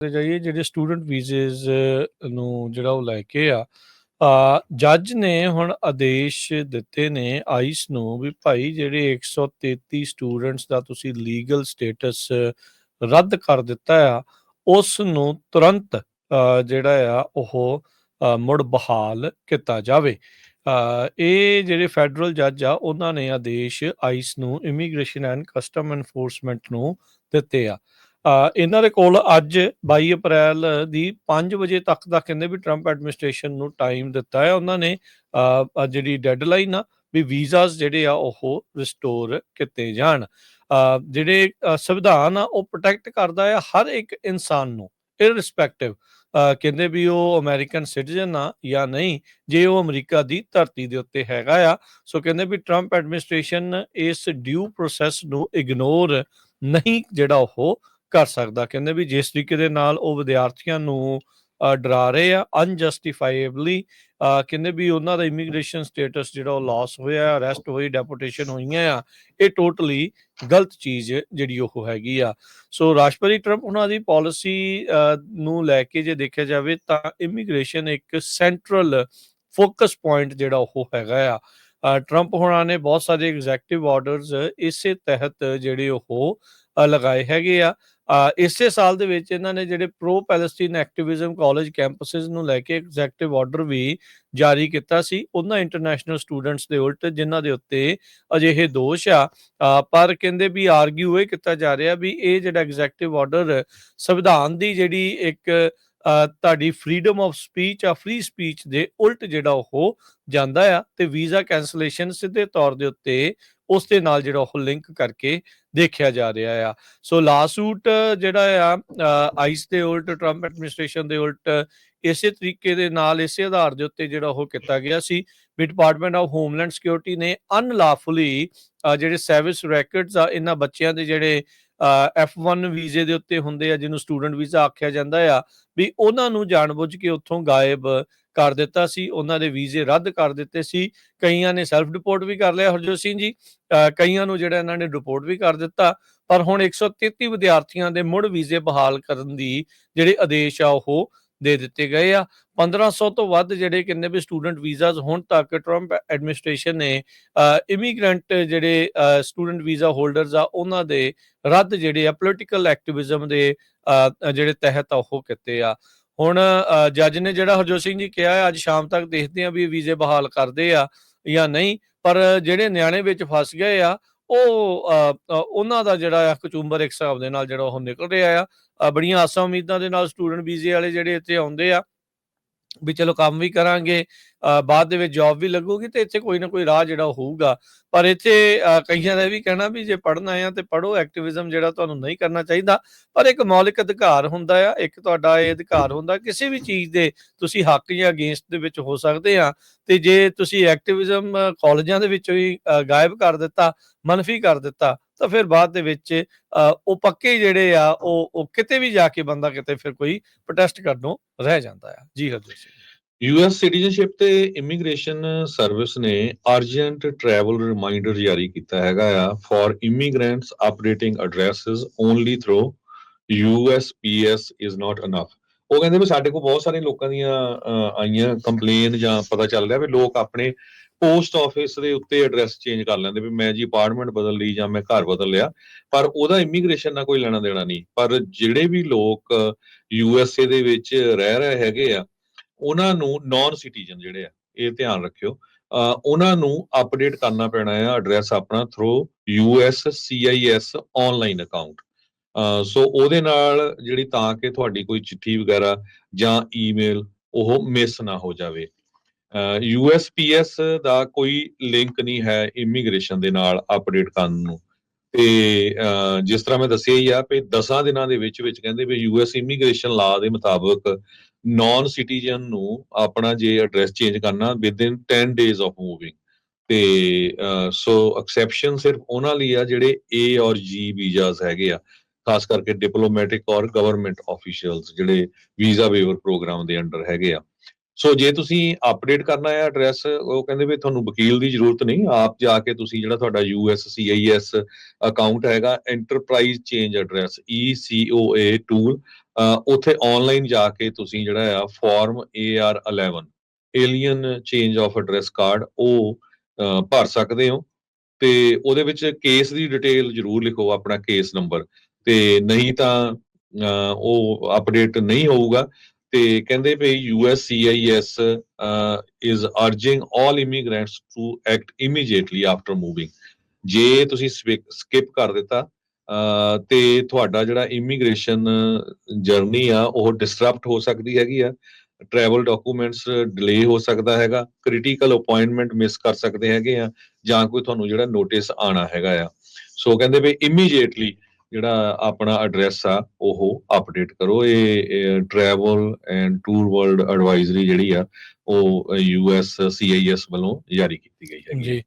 ਤੇ ਜਾਈਏ ਜਿਹੜੇ ਸਟੂਡੈਂਟ ਵੀਜ਼ੇਸ ਨੂੰ ਜਿਹੜਾ ਉਹ ਲੈ ਕੇ ਆ ਜੱਜ ਨੇ ਹੁਣ ਆਦੇਸ਼ ਦਿੱਤੇ ਨੇ ਆਈਸ ਨੂੰ ਵੀ ਭਾਈ ਜਿਹੜੇ 133 ਸਟੂਡੈਂਟਸ ਦਾ ਤੁਸੀਂ ਲੀਗਲ ਸਟੇਟਸ ਰੱਦ ਕਰ ਦਿੱਤਾ ਆ ਉਸ ਨੂੰ ਤੁਰੰਤ ਜਿਹੜਾ ਆ ਉਹ ਮੁੜ ਬਹਾਲ ਕੀਤਾ ਜਾਵੇ। ਅ, ਇਹ ਜਿਹੜੇ ਫੈਡਰਲ ਜੱਜ ਆ ਉਹਨਾਂ ਨੇ ਆਦੇਸ਼ ਆਈਸ ਨੂੰ ਇਮੀਗ੍ਰੇਸ਼ਨ ਐਂਡ ਕਸਟਮ ਐਨਫੋਰਸਮੈਂਟ ਨੂੰ ਦਿੱਤੇ ਆ। ਇਹਨਾਂ ਦੇ ਕੋਲ ਅੱਜ 22 ਅਪ੍ਰੈਲ ਦੀ 5 ਵਜੇ ਤੱਕ ਦਾ ਕਹਿੰਦੇ ਵੀ ਟਰੰਪ ਐਡਮਿਨਿਸਟ੍ਰੇਸ਼ਨ ਨੂੰ ਟਾਈਮ ਦਿੱਤਾ ਹੈ। ਉਹਨਾਂ ਨੇ ਜਿਹੜੀ ਡੈਡਲਾਈਨ ਆ ਵੀ ਵੀਜ਼ਾਸ ਜਿਹੜੇ ਆ ਉਹ ਰਿਸਟੋਰ ਕੀਤੇ ਜਾਣ। ਜਿਹੜੇ ਸੰਵਿਧਾਨ ਆ ਉਹ ਪ੍ਰੋਟੈਕਟ ਕਰਦਾ ਹੈ ਹਰ ਇੱਕ ਇਨਸਾਨ ਨੂੰ ਇਰਰਿਸਪੈਕਟਿਵ ਕਹਿੰਦੇ ਵੀ ਉਹ ਅਮਰੀਕਨ ਸਿਟੀਜ਼ਨ ਆ ਜਾਂ ਨਹੀਂ, ਜੇ ਉਹ ਅਮਰੀਕਾ ਦੀ ਧਰਤੀ ਦੇ ਉੱਤੇ ਹੈਗਾ ਆ। ਸੋ ਕਹਿੰਦੇ ਵੀ ਟਰੰਪ ਐਡਮਿਨਿਸਟ੍ਰੇਸ਼ਨ ਇਸ ਡਿਊ ਪ੍ਰੋਸੈਸ ਨੂੰ ਇਗਨੋਰ ਨਹੀਂ ਜਿਹੜਾ ਉਹ ਕਰ ਸਕਦਾ। ਕਹਿੰਦੇ ਵੀ ਜਿਸ ਤਰੀਕੇ ਦੇ ਨਾਲ ਉਹ ਵਿਦਿਆਰਥੀਆਂ ਨੂੰ ਡਰਾ ਰਹੇ ਆ ਅਨਜਸਟੀਫਾਈਬਲੀ ਕਹਿੰਦੇ ਵੀ ਉਹਨਾਂ ਦਾ ਇਮੀਗ੍ਰੇਸ਼ਨ ਸਟੇਟਸ ਜਿਹੜਾ ਉਹ ਲਾਸ ਹੋਇਆ ਅਰੈਸਟ ਹੋਈ ਡੈਪੋਟੇਸ਼ਨ ਹੋਈਆਂ ਆ, ਇਹ ਟੋਟਲੀ ਗਲਤ ਚੀਜ਼ ਜਿਹੜੀ ਉਹ ਹੈਗੀ ਆ। ਸੋ ਰਾਸ਼ਟਰਪਤੀ ਟਰੰਪ ਉਹਨਾਂ ਦੀ ਪਾਲਿਸੀ ਨੂੰ ਲੈ ਕੇ ਜੇ ਦੇਖਿਆ ਜਾਵੇ ਤਾਂ ਇਮੀਗ੍ਰੇਸ਼ਨ ਇੱਕ ਸੈਂਟਰਲ ਫੋਕਸ ਪੁਆਇੰਟ ਜਿਹੜਾ ਉਹ ਹੈਗਾ ਆ। ਟਰੰਪ ਹੋਣਾ ਨੇ ਬਹੁਤ ਸਾਰੇ ਐਗਜ਼ੈਕਟਿਵ ਆਰਡਰਸ ਇਸੇ ਤਹਿਤ ਜਿਹੜੇ ਉਹ ਲਗਾਏ ਹੈਗੇ ਆ। ਇਸੇ ਸਾਲ ਦੇ ਵਿੱਚ ਇਹਨਾਂ ਨੇ ਜਿਹੜੇ pro Palestine activism college campuses ਨੂੰ ਲੈ ਕੇ ਐਗਜ਼ੈਕਟਿਵ ਆਰਡਰ ਵੀ ਜਾਰੀ ਕੀਤਾ ਸੀ, ਉਹਨਾਂ ਇੰਟਰਨੈਸ਼ਨਲ ਸਟੂਡੈਂਟਸ ਦੇ ਉਲਟ ਜਿਨ੍ਹਾਂ ਦੇ ਉੱਤੇ ਅਜਿਹੇ ਦੋਸ਼ ਆ ਪਰ ਕਹਿੰਦੇ ਵੀ ਆਰਗਿਊ ਇਹ ਕੀਤਾ ਜਾ ਰਿਹਾ ਵੀ ਇਹ ਜਿਹੜਾ ਐਗਜ਼ੈਕਟਿਵ ਆਰਡਰ ਸੰਵਿਧਾਨ ਦੀ ਜਿਹੜੀ ਇੱਕ ਤੁਹਾਡੀ ਫਰੀडम ਆਫ ਸਪੀਚ ਆ ਫ੍ਰੀ ਸਪੀਚ ਦੇ ਉਲਟ ਜਿਹੜਾ ਉਹ ਜਾਂਦਾ ਆ ਤੇ ਵੀਜ਼ਾ ਕੈਂਸਲੇਸ਼ਨ ਸਿੱਧੇ ਤੌਰ ਦੇ ਉੱਤੇ ਉਸ ਦੇ ਨਾਲ ਜਿਹੜਾ ਉਹ ਲਿੰਕ ਕਰਕੇ ਦੇਖਿਆ ਜਾ ਰਿਹਾ ਆ। ਸੋ ਲਾਸੂਟ ਜਿਹੜਾ ਆ ਆਈਸ ਦੇ ਉਲਟ ਟਰੰਪ ਐਡਮਿਨਿਸਟ੍ਰੇਸ਼ਨ ਦੇ ਉਲਟ, ਇਸੇ ਤਰੀਕੇ ਦੇ ਨਾਲ ਇਸੇ ਆਧਾਰ ਦੇ ਉੱਤੇ ਜਿਹੜਾ ਉਹ ਕੀਤਾ ਗਿਆ ਸੀ। ਵੀ ਡਿਪਾਰਟਮੈਂਟ ਆਫ ਹੋਮਲੈਂਡ ਸਿਕਿਉਰਿਟੀ ਨੇ ਅਨਲਾਫੁਲੀ ਜਿਹੜੇ ਸਰਵਿਸ ਰੈਕਟਸ ਆ, ਇਹਨਾਂ ਬੱਚਿਆਂ ਦੇ ਜਿਹੜੇ F1 ਵੀਜ਼ੇ ਦੇ ਉੱਤੇ ਹੁੰਦੇ ਆ ਜਿਹਨੂੰ ਸਟੂਡੈਂਟ ਵੀਜ਼ਾ ਆਖਿਆ ਜਾਂਦਾ ਆ ਵੀ ਉਹਨਾਂ ਨੂੰ ਜਾਣਬੁੱਝ ਕੇ ਉੱਥੋਂ ਗਾਇਬ ਕਰ ਦਿੱਤਾ ਸੀ ਉਹਨਾਂ ਦੇ ਵੀਜ਼ੇ ਰੱਦ ਕਰ ਦਿੱਤੇ ਸੀ ਕਈਆਂ ਨੇ ਸੈਲਫ ਰਿਪੋਰਟ ਵੀ ਕਰ ਲਿਆ ਹਰਜੋਤ ਸਿੰਘ ਜੀ ਅ, ਕਈਆਂ ਨੂੰ ਜਿਹੜਾ ਇਹਨਾਂ ਨੇ ਰਿਪੋਰਟ ਵੀ ਕਰ ਦਿੱਤਾ ਪਰ ਹੁਣ 133 ਵਿਦਿਆਰਥੀਆਂ ਦੇ ਮੁੜ ਵੀਜ਼ੇ ਬਹਾਲ ਕਰਨ ਦੀ ਜਿਹੜੇ ਆਦੇਸ਼ ਆ ਉਹ ਦੇ ਦਿੱਤੇ ਗਏ ਆ। 1500 ਤੋਂ ਵੱਧ ਜਿਹੜੇ ਕਿੰਨੇ ਵੀ ਸਟੂਡੈਂਟ ਵੀਜ਼ਾਸ ਹੁਣ ਤੱਕ ਟਰੰਪ ਐਡਮਿਨਿਸਟ੍ਰੇਸ਼ਨ ਨੇ ਇਮੀਗ੍ਰੈਂਟ ਜਿਹੜੇ ਸਟੂਡੈਂਟ ਵੀਜ਼ਾ ਹੋਲਡਰਸ ਆ, ਉਹਨਾਂ ਦੇ ਰੱਦ ਜਿਹੜੇ ਆ ਪੋਲੀਟੀਕਲ ਐਕਟਿਵਿਜ਼ਮ ਦੇ ਜਿਹੜੇ ਤਹਿਤ ਆ, ਉਹ ਕੀਤੇ ਆ। ਹੁਣ ਜੱਜ ਨੇ ਜਿਹੜਾ ਹਰਜੋਤ ਸਿੰਘ ਜੀ ਕਿਹਾ ਹੈ ਅੱਜ ਸ਼ਾਮ ਤੱਕ ਦੇਖਦੇ ਆ ਵੀ ਵੀਜ਼ੇ ਬਹਾਲ ਕਰਦੇ ਆ ਜਾਂ ਨਹੀਂ, ਪਰ ਜਿਹੜੇ ਨਿਆਣੇ ਵਿੱਚ ਫਸ ਗਏ ਆ ਉਹ ਉਹਨਾਂ ਦਾ ਜਿਹੜਾ ਆ ਕਚੂੰਬਰ ਇੱਕ ਹਿਸਾਬ ਦੇ ਨਾਲ ਜਿਹੜਾ ਉਹ ਨਿਕਲ ਰਿਹਾ ਆ। ਬੜੀਆਂ ਆਸਾਂ ਉਮੀਦਾਂ ਦੇ ਨਾਲ ਸਟੂਡੈਂਟ ਵੀਜ਼ੇ ਵਾਲੇ ਜਿਹੜੇ ਇੱਥੇ ਆਉਂਦੇ ਆ ਵੀ ਚਲੋ ਕੰਮ ਵੀ ਕਰਾਂਗੇ ਅ, ਬਾਅਦ ਦੇ ਵਿੱਚ ਜੌਬ ਵੀ ਲੱਗੂਗੀ ਤੇ ਇੱਥੇ ਕੋਈ ਨਾ ਕੋਈ ਰਾਹ ਜਿਹੜਾ ਹੋਊਗਾ। ਪਰ ਇੱਥੇ ਕਈਆਂ ਦਾ ਇਹ ਵੀ ਕਹਿਣਾ ਵੀ ਜੇ ਪੜ੍ਹਨ ਆ ਤੇ ਪੜ੍ਹੋ ਐਕਟਿਵਿਜ਼ਮ ਜਿਹੜਾ ਤੁਹਾਨੂੰ ਨਹੀਂ ਕਰਨਾ ਚਾਹੀਦਾ। ਪਰ ਇੱਕ ਮੌਲਿਕ ਅਧਿਕਾਰ ਹੁੰਦਾ ਆ ਇੱਕ ਤੁਹਾਡਾ ਇਹ ਅਧਿਕਾਰ ਹੁੰਦਾ ਕਿਸੇ ਵੀ ਚੀਜ਼ ਦੇ ਤੁਸੀਂ ਹੱਕ ਜਾਂ ਅਗੇਂਸਟ ਦੇ ਵਿੱਚ ਹੋ ਸਕਦੇ ਆ ਤੇ ਜੇ ਤੁਸੀਂ ਐਕਟਿਵਿਜ਼ਮ ਕਾਲਜਾਂ ਦੇ ਵਿੱਚੋਂ ਹੀ ਗਾਇਬ ਕਰ ਦਿੱਤਾ ਮਨਫੀ ਕਰ ਦਿੱਤਾ ਤਾਂ ਫਿਰ ਬਾਅਦ ਦੇ ਵਿੱਚ ਉਹ ਪੱਕੇ ਜਿਹੜੇ ਆ ਉਹ ਉਹ ਕਿਤੇ ਵੀ ਜਾ ਕੇ ਬੰਦਾ ਕਿਤੇ ਫਿਰ ਕੋਈ ਪ੍ਰੋਟੈਸਟ ਕਰਨੋਂ ਰਹਿ ਜਾਂਦਾ ਆ। ਜੀ ਹਰਜੋਤ ਸਿੰਘ। ਯੂਐਸ ਸਿਟੀਜ਼ਨਸ਼ਿਪ ਤੇ ਇਮੀਗ੍ਰੇਸ਼ਨ ਸਰਵਿਸ ਨੇ ਅਰਜੈਂਟ ਟਰੈਵਲ ਰਿਮਾਈਂਡਰ ਜਾਰੀ ਕੀਤਾ ਹੈਗਾ ਆ for immigrants updating addresses only through USPS is not enough ਉਹ ਕਹਿੰਦੇ ਵੀ ਸਾਡੇ ਕੋਲ ਬਹੁਤ ਸਾਰੇ ਲੋਕਾਂ ਦੀਆਂ ਅਹ, ਆਈਆਂ ਕੰਪਲੇਨ ਜਾਂ ਪਤਾ ਚੱਲ ਰਿਹਾ ਵੀ ਲੋਕ ਆਪਣੇ ਪੋਸਟ ਆਫਿਸ ਦੇ ਉੱਤੇ ਐਡਰੈਸ ਚੇਂਜ ਕਰ ਲੈਂਦੇ ਵੀ ਮੈਂ ਜੀ ਅਪਾਰਟਮੈਂਟ ਬਦਲ ਲਈ ਜਾਂ ਮੈਂ ਘਰ ਬਦਲ ਲਿਆ, ਪਰ ਉਹਦਾ ਇਮੀਗ੍ਰੇਸ਼ਨ ਨਾਲ ਕੋਈ ਲੈਣਾ ਦੇਣਾ ਨਹੀਂ। ਪਰ ਜਿਹੜੇ ਵੀ ਲੋਕ ਯੂ ਐੱਸ ਏ ਦੇ ਵਿੱਚ ਰਹਿ ਰਹੇ ਹੈਗੇ ਆ, ਉਹਨਾਂ ਨੂੰ ਨਾਨ ਸਿਟੀਜ਼ਨ ਜਿਹੜੇ ਆ, ਇਹ ਧਿਆਨ ਰੱਖਿਓ। ਉਹਨਾਂ ਨੂੰ ਅਪਡੇਟ ਕਰਨਾ ਪੈਣਾ ਹੈ ਐਡਰੈਸ ਆਪਣਾ through U S C I S online account so ਉਹਦੇ ਨਾਲ ਜਿਹੜੀ ਤਾਂ ਕਿ ਤੁਹਾਡੀ ਕੋਈ ਚਿੱਠੀ ਵਗੈਰਾ ਜਾਂ ਈਮੇਲ ਉਹ ਮਿਸ ਨਾ ਹੋ ਜਾਵੇ। USPS ਦਾ ਕੋਈ ਲਿੰਕ ਨਹੀਂ ਹੈ ਇਮੀਗ੍ਰੇਸ਼ਨ ਦੇ ਨਾਲ ਅਪਡੇਟ ਕਰਨ ਨੂੰ। ਤੇ ਜਿਸ ਤਰ੍ਹਾਂ ਮੈਂ ਦੱਸਿਆ ਹੀ ਆ ਕਿ 10 ਦਿਨਾਂ ਦੇ ਵਿੱਚ ਵਿੱਚ ਕਹਿੰਦੇ ਵੀ ਯੂਐਸ ਇਮੀਗ੍ਰੇਸ਼ਨ ਲਾ ਦੇ ਮੁਤਾਬਕ ਨਾਨ ਸਿਟੀਜ਼ਨ ਨੂੰ ਆਪਣਾ ਜੇ ਐਡਰੈਸ ਚੇਂਜ ਕਰਨਾ ਵਿਦਿਨ 10 ਡੇਜ਼ ਆਫ ਮੂਵਿੰਗ ਤੇ ਸੋ ਐਕਸੈਪਸ਼ਨ ਸਿਰਫ ਉਹਨਾਂ ਲਈ ਆ ਜਿਹੜੇ ਏ ਔਰ ਜੀ ਵੀਜ਼ਾਸ ਹੈਗੇ ਆ, ਖਾਸ ਕਰਕੇ ਡਿਪਲੋਮੈਟਿਕ ਔਰ ਗਵਰਨਮੈਂਟ ਆਫੀਸ਼ੀਅਲਸ ਜਿਹੜੇ ਵੀਜ਼ਾ ਵੇਵਰ ਪ੍ਰੋਗਰਾਮ ਦੇ ਅੰਡਰ ਹੈਗੇ ਆ। ਸੋ ਜੇ ਤੁਸੀਂ ਅਪਡੇਟ ਕਰਨਾ ਹੈ ਐਡਰੈਸ ਉਹ ਕਹਿੰਦੇ ਵੀ ਤੁਹਾਨੂੰ ਵਕੀਲ ਦੀ ਜ਼ਰੂਰਤ ਨਹੀਂ। ਆਪ ਜਾ ਕੇ ਤੁਸੀਂ ਜਿਹੜਾ ਤੁਹਾਡਾ USCIS ਅਕਾਊਂਟ ਹੈਗਾ enterprise change address ECOA tool ਉੱਥੇ ਆਨਲਾਈਨ ਜਾ ਕੇ ਤੁਸੀਂ ਜਿਹੜਾ ਆ form AR11 alien change of address card ਉਹ ਭਰ ਸਕਦੇ ਹੋ। ਤੇ ਉਹਦੇ ਵਿੱਚ ਕੇਸ ਦੀ ਡਿਟੇਲ ਜ਼ਰੂਰ ਲਿਖੋ, ਆਪਣਾ ਕੇਸ ਨੰਬਰ ਤੇ ਨਹੀਂ ਤਾਂ ਉਹ ਅਪਡੇਟ ਨਹੀਂ ਹੋਊਗਾ। ਤੇ ਕਹਿੰਦੇ ਵੀ USCIS is urging 올 immigrants to act immediately after moving ਜੇ ਤੁਸੀਂ ਸਕਿਪ ਕਰ ਦਿੱਤਾ ਤੇ ਤੁਹਾਡਾ ਜਿਹੜਾ ਇਮੀਗ੍ਰੇਸ਼ਨ ਜਰਨੀ ਆ, ਉਹ ਡਿਸਰਪਟ ਹੋ ਸਕਦੀ ਹੈਗੀ ਆ। ਟਰੈਵਲ ਡਾਕੂਮੈਂਟਸ ਡਿਲੇ ਹੋ ਸਕਦਾ ਹੈਗਾ। ਕ੍ਰਿਟੀਕਲ ਅਪਾਇੰਟਮੈਂਟ ਮਿਸ ਕਰ ਸਕਦੇ ਹੈਗੇ ਆ, ਜਾਂ ਕੋਈ ਤੁਹਾਨੂੰ ਜਿਹੜਾ ਨੋਟਿਸ ਆਣਾ ਹੈਗਾ ਆ। ਸੋ ਕਹਿੰਦੇ ਵੀ ਇਮੀਡੀਏਟਲੀ ਜਿਹੜਾ ਆਪਣਾ ਐਡਰੈਸ ਆ, ਉਹ ਅਪਡੇਟ ਕਰੋ। ਇਹ travel and tour world advisory ਜਿਹੜੀ ਆ, ਉਹ ਯੂਐਸ ਸੀਆਈਐਸ ਵੱਲੋਂ ਜਾਰੀ ਕੀਤੀ ਗਈ ਹੈ ਜੀ।